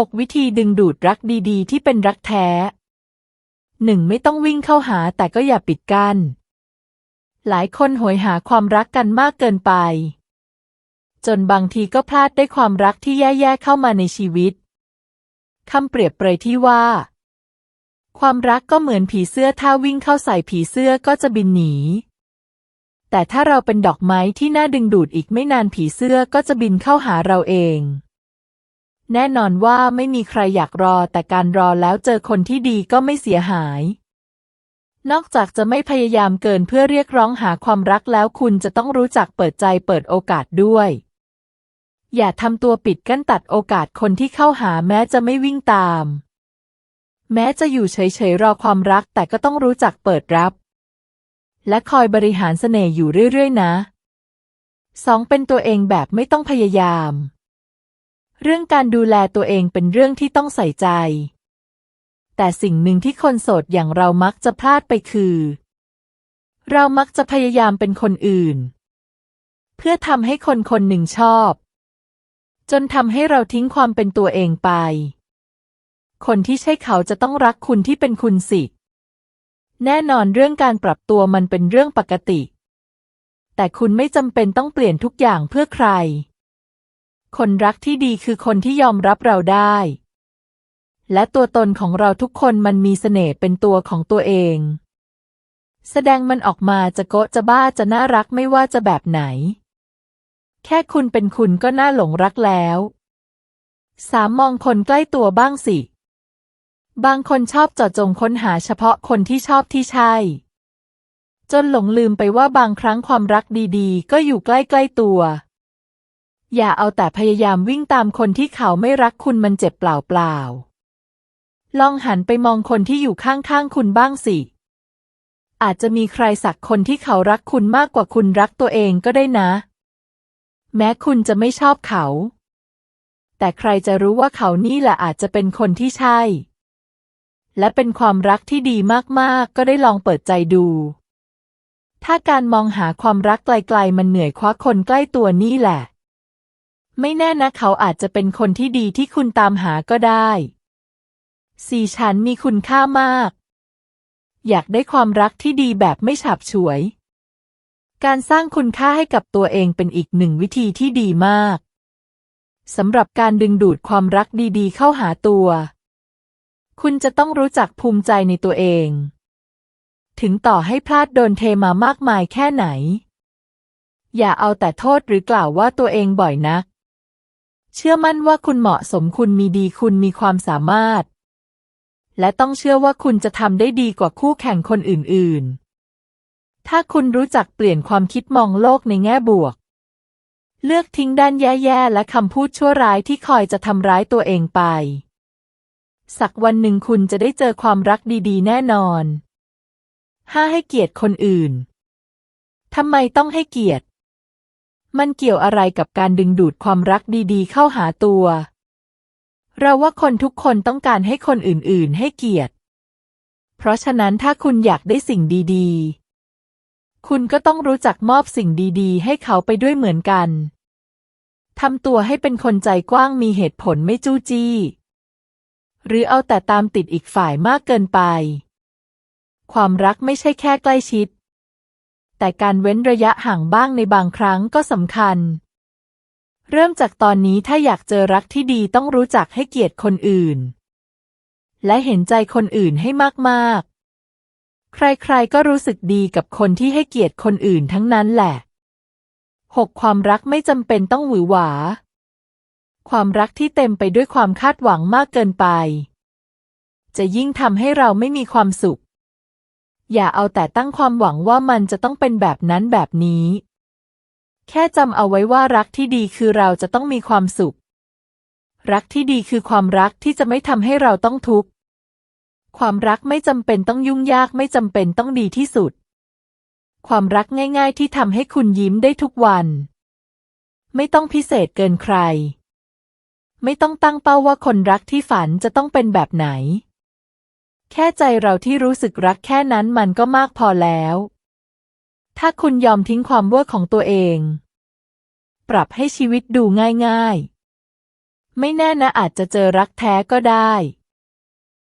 6 วิธีดึงดูดรักดีๆ ที่เป็นรักแท้ 1. ไม่ต้องวิ่งเข้าหาแต่ก็อย่าปิดกัน้น หลายคนหยหาความรักกันมากเกินไป จนบางทีก็พลาดได้ความรักที่แย่ๆเข้ามาในชีวิต คำเปรียบเปรยที่ว่า ความรักก็เหมือนผีเสื้อถ้าวิ่งเข้าใส่ผีเสื้อก็จะบินหนี แต่ถ้าเราเป็นดอกไม้ที่น่าดึงดูดอีกไม่นานผีเสื้อก็จะบินเข้าหาเราเอง แน่นอนว่าไม่มีใครอยากรอแต่การรอแล้วเจอคนที่ดีก็ไม่เสียหาย นอกจากจะไม่พยายามเกินเพื่อเรียกร้องหาความรักแล้วคุณจะต้องรู้จักเปิดใจเปิดโอกาสด้วย อย่าทำตัวปิดกั้นตัดโอกาสคนที่เข้าหาแม้จะไม่วิ่งตาม แม้จะอยู่เฉยๆรอความรักแต่ก็ต้องรู้จักเปิดรับ และคอยบริหารเสน่ห์อยู่เรื่อยๆนะสองเป็นตัวเองแบบไม่ต้องพยายาม เรื่องการดูแลตัวเองเป็นเรื่องที่ต้องใส่ใจ แต่สิ่งหนึ่งที่คนโสดอย่างเรามักจะพลาดไปคือ เรามักจะพยายามเป็นคนอื่น เพื่อทำให้คนคนหนึ่งชอบ จนทำให้เราทิ้งความเป็นตัวเองไป คนที่ใช่เขาจะต้องรักคุณที่เป็นคุณสิ แน่นอนเรื่องการปรับตัวมันเป็นเรื่องปกติ แต่คุณไม่จำเป็นต้องเปลี่ยนทุกอย่างเพื่อใคร คนรักที่ดีคือคนที่ยอมรับเราได้ และตัวตนของเราทุกคนมันมีเสน่ห์เป็นตัวของตัวเอง แสดงมันออกมาจะโกะจะบ้าจะน่ารักไม่ว่าจะแบบไหน แค่คุณเป็นคุณก็น่าหลงรักแล้วสามมองคนใกล้ตัวบ้างสิ บางคนชอบเจาะจงค้นหาเฉพาะคนที่ชอบที่ใช่ จนหลงลืมไปว่าบางครั้งความรักดีๆ ก็อยู่ใกล้ๆตัว อย่าเอาแต่พยายามวิ่งตามคนที่เขาไม่รักคุณมันเจ็บเปล่าๆ ลองหันไปมองคนที่อยู่ข้างๆคุณบ้างสิ อาจจะมีใครสักคนที่เขารักคุณมากกว่าคุณรักตัวเองก็ได้นะ แม้คุณจะไม่ชอบเขา แต่ใครจะรู้ว่าเขานี่แหละอาจจะเป็นคนที่ใช่ และเป็นความรักที่ดีมากๆ ก็ได้ลองเปิดใจดู ถ้าการมองหาความรักไกลๆ มันเหนื่อยคว้าคนใกล้ตัวนี่แหละ ไม่แน่นะเขาอาจจะเป็นคนที่ดีที่คุณตามหาก็ได้สี่ฉันมีคุณค่ามาก อยากได้ความรักที่ดีแบบไม่ฉับฉวย การสร้างคุณค่าให้กับตัวเองเป็นอีกหนึ่งวิธีที่ดีมากสำหรับการดึงดูดความรักดีๆ เข้าหาตัว คุณจะต้องรู้จักภูมิใจในตัวเอง ถึงต่อให้พลาดโดนเทมามากมายแค่ไหน อย่าเอาแต่โทษหรือกล่าวว่าตัวเองบ่อยนัก เชื่อมั่นว่าคุณเหมาะสมคุณมีดีคุณมีความสามารถ และต้องเชื่อว่าคุณจะทำได้ดีกว่าคู่แข่งคนอื่น ๆ ถ้าคุณรู้จักเปลี่ยนความคิดมองโลกในแง่บวก เลือกทิ้งด้านแย่ๆ และคำพูดชั่วร้ายที่คอยจะทำร้ายตัวเองไป สักวันหนึ่งคุณจะได้เจอความรักดีๆ แน่นอนห้าให้เกียรติคนอื่นทำไมต้องให้เกียรติ มันเกี่ยวอะไรกับการดึงดูดความรักดีๆ เข้าหาตัว เราว่าคนทุกคนต้องการให้คนอื่นๆ ให้เกียรติ เพราะฉะนั้นถ้าคุณอยากได้สิ่งดีๆ คุณก็ต้องรู้จักมอบสิ่งดีๆ ให้เขาไปด้วยเหมือนกันทำตัวให้เป็นคนใจกว้างมีเหตุผลไม่จู้จี้ หรือเอาแต่ตามติดอีกฝ่ายมากเกินไป ความรักไม่ใช่แค่ใกล้ชิด แต่การเว้นระยะห่างบ้างในบางครั้งก็สำคัญ เริ่มจากตอนนี้ถ้าอยากเจอรักที่ดีต้องรู้จักให้เกียรติคนอื่น และเห็นใจคนอื่นให้มากๆ ใครๆก็รู้สึกดีกับคนที่ให้เกียรติคนอื่นทั้งนั้นแหละหกความรักไม่จำเป็นต้องหวือหวา ความรักที่เต็มไปด้วยความคาดหวังมากเกินไป จะยิ่งทำให้เราไม่มีความสุข อย่าเอาแต่ตั้งความหวังว่ามันจะต้องเป็นแบบนั้นแบบนี้ แค่จำเอาไว้ว่ารักที่ดีคือเราจะต้องมีความสุข รักที่ดีคือความรักที่จะไม่ทำให้เราต้องทุกข์ ความรักไม่จำเป็นต้องยุ่งยากไม่จำเป็นต้องดีที่สุด ความรักง่าย ๆ ที่ทำให้คุณยิ้มได้ทุกวัน ไม่ต้องพิเศษเกินใคร ไม่ต้องตั้งเป้าว่าคนรักที่ฝันจะต้องเป็นแบบไหน แค่ใจเราที่รู้สึกรักแค่นั้นมันก็มากพอแล้ว ถ้าคุณยอมทิ้งความเวอร์ของตัวเอง ปรับให้ชีวิตดูง่ายไม่แน่นะอาจจะเจอรักแท้ก็ได้